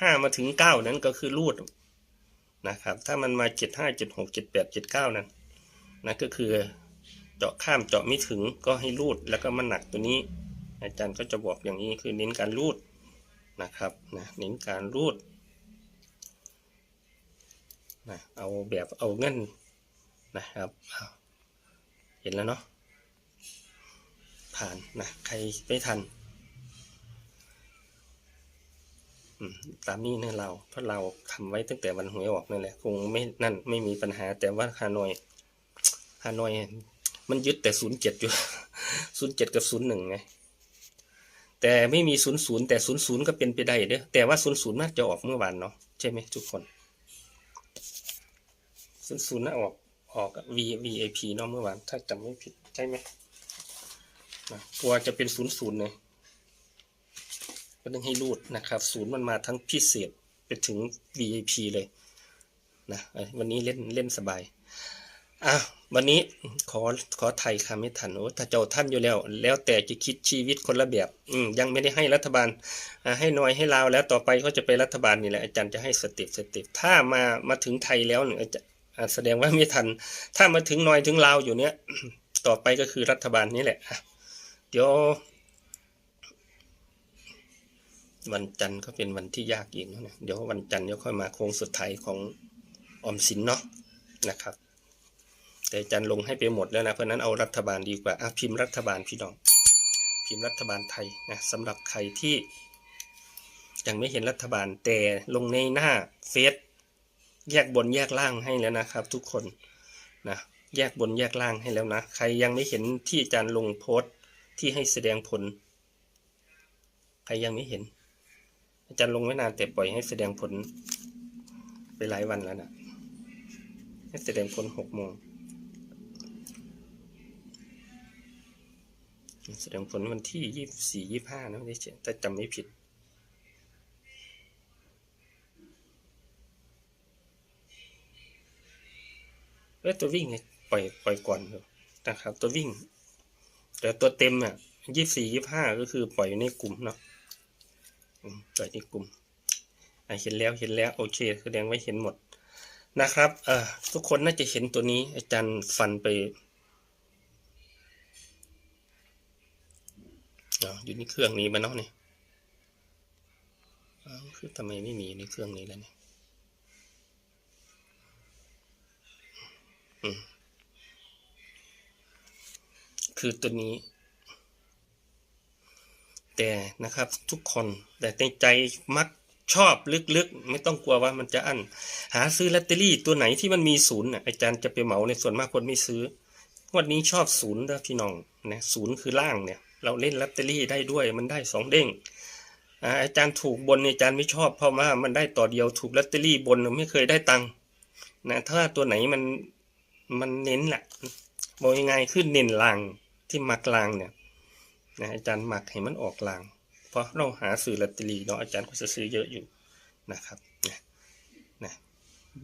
ห้ามาถึงเก้านั้นก็คือรูดนะครับ ถ้ามันมาเจ็ดห้าเจ็ดหกเจ็ดแปดเจ็ดเก้านั้นนั่นก็คือเจาะข้ามเจาะไม่ถึงก็ให้รูดแล้วก็มาหนักตัวนี้ อาจารย์ก็จะบอกอย่างนี้คือเน้นการรูดนะครับนะเน้นการรูดนะเอาแบบเอาเงินนะครับเอาเห็นแล้วเนาะผ่านนะใครไม่ทันอืม ตามนี้เนี่ยเราเพราะเราทำไว้ตั้งแต่วันหวยออกนั่นแหละ คงไม่นั่นไม่มีปัญหา แต่ว่าฮานอยฮานอย มันยึดแต่ศูนย์เจ็ดอยู่ศูนย์เจ็ดกับศูนย์หนึ่งไงแต่ไม่มีศูนย์ศูนย์แต่ศูนย์ศูนย์ก็เป็นไปได้เด้อแต่ว่าศูนย์ศูนย์น่าจะออกเมื่อวานเนาะใช่ไหมทุกคนศูนย์ศูนย์น่าออกออก V V A P เนาะเมื่อวานถ้าจำไม่ผิดใช่ไหมกลัวจะเป็นศูนย์ศูนย์เลย ก็ต้องให้รูดนะครับ ศูนย์มันมาทั้งพิเศษไปถึง V A P เลยนะวันนี้เล่นเล่นสบายอะวันนี้ขอขอไทยคำไม่ทันโอ้ถ้าเจ้าท่านอยู่แล้ว แล้วแต่จะคิดชีวิตคนละแบบอืมยังไม่ได้ให้รัฐบาลอ่าให้น้อยให้ลาวแล้วต่อไปก็จะไปรัฐบาลนี่แหละอาจารย์จะให้สเต็ปสเต็ปถ้ามามาถึงไทยแล้วเนี่ยอาจารย์แสดงว่าไม่ทัน ถ้ามาถึงน้อยถึงลาวอยู่เนี้ยต่อไปก็คือรัฐบาลนี่แหละเดี๋ยว วันจันทร์ก็เป็นวันที่ยากอีกนะเดี๋ยววันจันทร์เดี๋ยวค่อยมาโค้งสุดท้ายของออมสินเนาะนะครับ แต่จันลงให้ไปหมดแล้วนะเพราะนั้นเอารัฐบาลดีกว่าอะพิมพ์รัฐบาลพี่น้อง พิมพ์รัฐบาลไทยนะสำหรับใครที่ยังไม่เห็นรัฐบาลแต่ลงในหน้าเฟซแยกบนแยกล่างให้แล้วนะครับ ทุกคนนะแยกบนแยกล่างให้แล้วนะ ใครยังไม่เห็นที่อาจารย์ลงโพสต์ที่ให้แสดงผล ใครยังไม่เห็น อาจารย์ลงไว้นานแต่ปล่อยให้แสดงผลไปหลายวันแล้วนะให้แสดงผลหกโมงแสดงผลวันที่ยี่สี่ยี่ห้านะไม่ได้เขียนแต่จำไม่ผิดเอ้ยตัววิ่งเนี่ยปล่อยปล่อยก่อนเถอะนะครับ ตัววิ่ง แต่ตัวเต็มอะยี่สี่ยี่ห้าก็คือปล่อยอยู่ในกลุ่มเนาะ อืมปล่อยในกลุ่มเห็นแล้วเห็นแล้วโอเคแสดงไว้เห็นหมดนะครับเอ่อทุกคนน่าจะเห็นตัวนี้อาจารย์ฟันไปอยู่ในเครื่องนี้มาเนาะเนี่ยคือทำไมไม่มีในเครื่องนี้แล้วเนี่ยคือตัวนี้ แต่นะครับทุกคนแต่ในใจมักชอบลึกๆ ไม่ต้องกลัวว่ามันจะอั้นหาซื้อลอตเตอรี่ตัวไหนที่มันมีศูนย์อาจารย์จะไปเหมาในส่วนมากคนไม่ซื้อวันนี้ชอบศูนย์นะพี่น้องนะศูนย์คือล่างเนี่ย เราเล่นลอตเตอรี่ได้ด้วยมันได้สองเด้งอาจารย์ถูกบนอาจารย์ไม่ชอบเพราะว่ามันได้ต่อเดียวถูกลอตเตอรี่บนไม่เคยได้ตังค์นะถ้าตัวไหนมันมันเน้นแหละบอกยังไงขึ้นเน้นลางที่มักลางเนี่ย นะอาจารย์หมักให้มันออกลาง เพราะเราหาซื้อลอตเตอรี่เนาะอาจารย์ก็จะซื้อเยอะอยู่นะครับนะนะ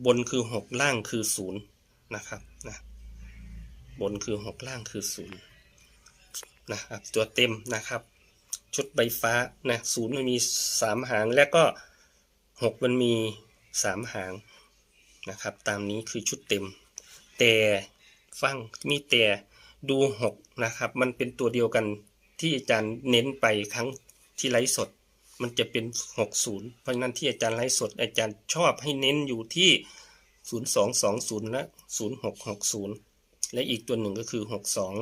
บนคือหกล่างคือศูนย์นะครับนะบนคือหกล่างคือศูนย์นะครับตัวเต็มนะครับ ชุดใบฟ้านะศูนย์มันมีสามหางแล้วก็หกมันมีสามหางนะครับ ตามนี้คือชุดเต็ม แต่ฟังมีแต่ดูหกนะครับ มันเป็นตัวเดียวกัน ที่อาจารย์เน้นไปครั้งที่ไลฟ์สด มันจะเป็นหกศูนย์เพราะนั้นที่อาจารย์ไลฟ์สด อาจารย์ชอบให้เน้นอยู่ที่ศูนย์สองสองศูนย์และศูนย์หกหกศูนย์และอีกตัวหนึ่งก็คือหกสอง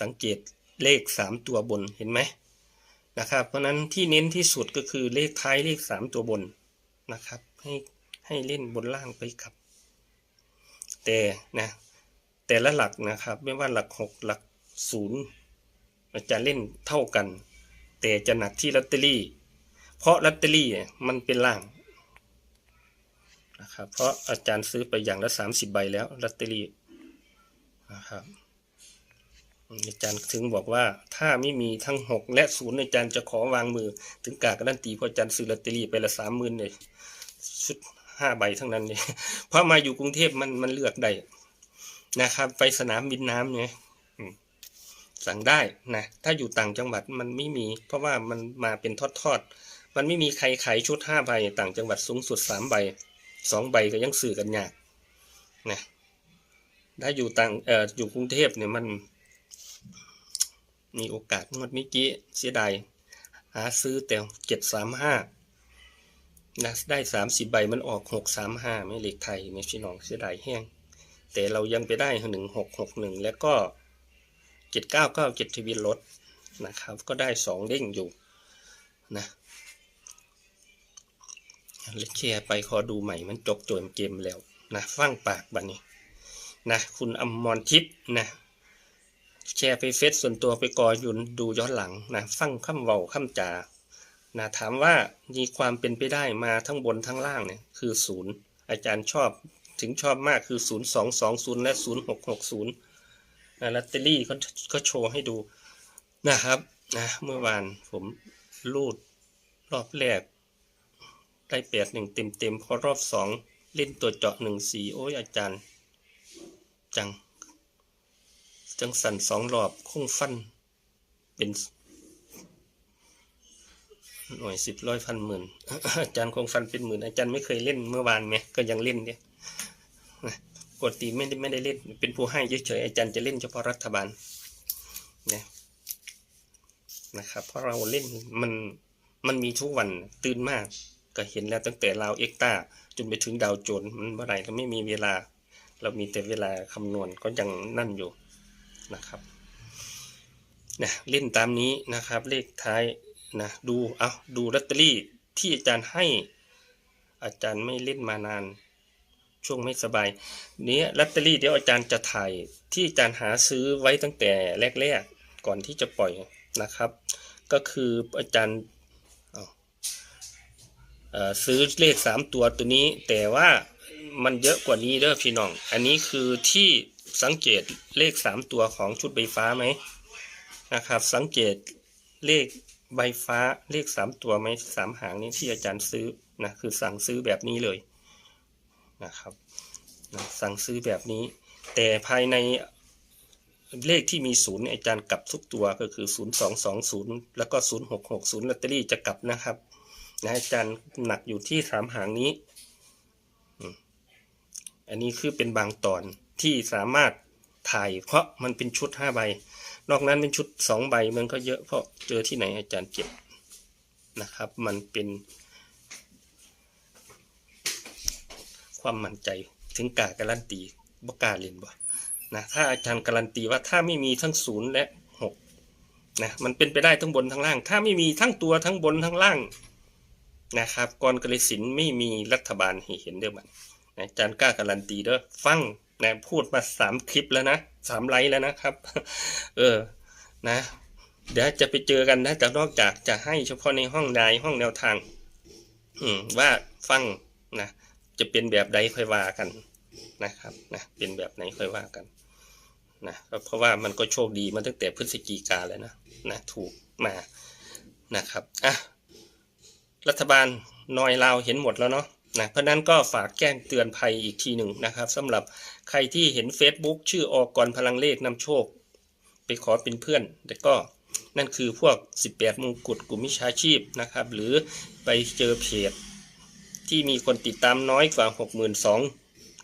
สังเกตเลขสามตัวบนเห็นไหมนะครับเพราะฉะนั้นที่เน้นที่สุดก็คือเลขท้ายเลขสามตัวบนนะครับ ให้ให้เล่นบนล่างไปครับ แต่นะแต่ละหลักนะครับ ไม่ว่าหลักหกหลักศูนย์ จะเล่นเท่ากัน แต่จะหนักที่ลอตเตอรี่ เพราะลอตเตอรี่มันเป็นล่างนะครับเพราะอาจารย์ซื้อไปอย่างละสามสิบใบแล้วลอตเตอรี่นะครับอาจารย์ถึงบอกว่าถ้าไม่มีทั้งหกและศูนย์อาจารย์จะขอวางมือ ถึงกากระดันตีเพราะอาจารย์ซื้อลอตเตอรี่ไปละสามหมื่นเลยชุดห้าใบทั้งนั้นเลยเพราะมาอยู่กรุงเทพมันมันเลือกได้นะครับ ไปสนามบินน้ำเนี่ย สั่งได้นะถ้าอยู่ต่างจังหวัดมันไม่มี เพราะว่ามันมาเป็นทอดๆมันไม่มีใครขายชุดห้าใบต่างจังหวัดสูงสุดสามใบสองใบก็ยังสื่อกันยากนะถ้าอยู่ต่างเอ่ออยู่กรุงเทพเนี่ยมัน มีโอกาสงวดเมื่อกี้เสียดายหาซื้อแต่เจ็ดสามห้านะได้สามสิบใบมันออกหกสามห้าไม่เหล็กไทยไม่พี่น้องเสียดายแห้งแต่เรายังไปได้หนึ่งหกหกหนึ่งแล้วก็ 7997ทะเบียนรนะครับ ก็ได้ 2 เด้งอยู่นะเลคเชียไปขอดูใหม่มันจบโจมเกมแล้วนะฟั่งปากบันนี้นะคุณอมมรทิพย์นะแชร์ไปเฟซส่วนตัวไปกอยุนดูย้อนหลังนะฟังคำเว้าคำจานะถามว่ามีความเป็นไปได้มาทั้งบนทั้งล่างเนี่ยคือศูนย์อาจารย์ชอบถึงชอบมากคือ 0 2 2 0 และ 0660 ลัตเตอรี่เขาเขาโชว์ให้ดูนะครับนะเมื่อวานผมลูดรอบแรกได้แปดหนึ่งเต็มเต็มพอรอบสองเล่นตัวเจาะหนึ่งสีโอ้ยอาจารย์ จัง จังสั่นสองรอบคงฟัน เป็น หน่วยสิบร้อยพันหมื่นอาจารย์คงฟันเป็นหมื่นอาจารย์ไม่เคยเล่นเมื่อวานไหมก็ยังเล่นเนี่ย ปกติไม่ได้ไม่ได้เล่น เป็นผู้ให้เฉยๆอาจารย์จะเล่นเฉพาะรัฐบาลเนี่ยนะครับ เพราะเราเล่นมันมันมีทุกวันตื่นมากก็เห็นแล้วตั้งแต่ลาวเอ็กตาจนไปถึงดาวโจนมันเมื่อไหร่เราไม่มีเวลา เรามีแต่เวลาคำนวณก็ยังนั่นอยู่นะครับนะเล่นตามนี้นะครับเลขท้ายนะดูเอาดูลอตเตอรี่ที่อาจารย์ให้อาจารย์ไม่เล่นมานาน ช่วงไม่สบายนี้ลอตเตอรี่เดี๋ยวอาจารย์จะถ่ายที่อาจารย์หาซื้อไว้ตั้งแต่แรกๆก่อนที่จะปล่อยนะครับ ก็คืออาจารย์ซื้อเลขสามตัวตัวนี้ แต่ว่ามันเยอะกว่านี้เด้อพี่น้อง อันนี้คือที่สังเกตเลขสามตัวของชุดใบฟ้าไหมนะครับ สังเกตเลขใบฟ้าเลขสามตัวไหมสามหางนี้ที่อาจารย์ซื้อนะคือสั่งซื้อแบบนี้เลย นะครับนะสั่งซื้อแบบนี้ แต่ภายในเลขที่มีศูนย์อาจารย์กลับทุกตัวก็คือศูนย์สองสองศูนย์แล้วก็ศูนย์หกหกศูนย์ลอตเตอรี่จะกลับนะครับนะอาจารย์หนักอยู่ที่สามหางนี้ อันนี้คือเป็นบางตอนที่สามารถถ่ายเพราะมันเป็นชุดห้าใบ นอกนั้นเป็นชุดสองใบมันก็เยอะเพราะเจอที่ไหนอาจารย์เก็บนะครับ มันเป็น ความมั่นใจถึงกล้าการันตีบกาเล่นบ่นะถ้าอาจารย์การันตีว่าถ้าไม่มีทั้งศูนย์และหกนะมันเป็นไปได้ทั้งบนทั้งล่าง ถ้าไม่มีทั้งตัวทั้งบนทั้งล่างนะครับกรกฤสินไม่มีรัฐบาลให้เห็นเด้อมันนะอาจารย์กล้าการันตีเด้อฟังนะพูดมาสามคลิปแล้วนะสามไลฟ์แล้วนะครับ เออนะ เดี๋ยวจะไปเจอกันนะจากนอกจากจะให้เฉพาะในห้องใดห้องแนวทาง อืมว่าฟังนะ จะเป็นแบบใดค่อยว่ากันนะครับนะเป็นแบบไหนค่อยว่ากันนะเพราะว่ามันก็โชคดีมาตั้งแต่พฤศจิกาแล้วนะนะถูกมานะครับอะรัฐบาลนอยลาวเห็นหมดแล้วเนาะนะเพราะนั้นก็ฝากแจ้งเตือนภัยอีกทีหนึ่งนะครับสำหรับใครที่เห็น Facebook ชื่ออกรพลังเลขนำโชค ไปขอเป็นเพื่อน แต่ก็นั่นคือพวก 18 มงกุฎกลุ่มมิชาชีพนะครับ หรือไปเจอเพจ ที่มีคนติดตามน้อยกว่า 62,000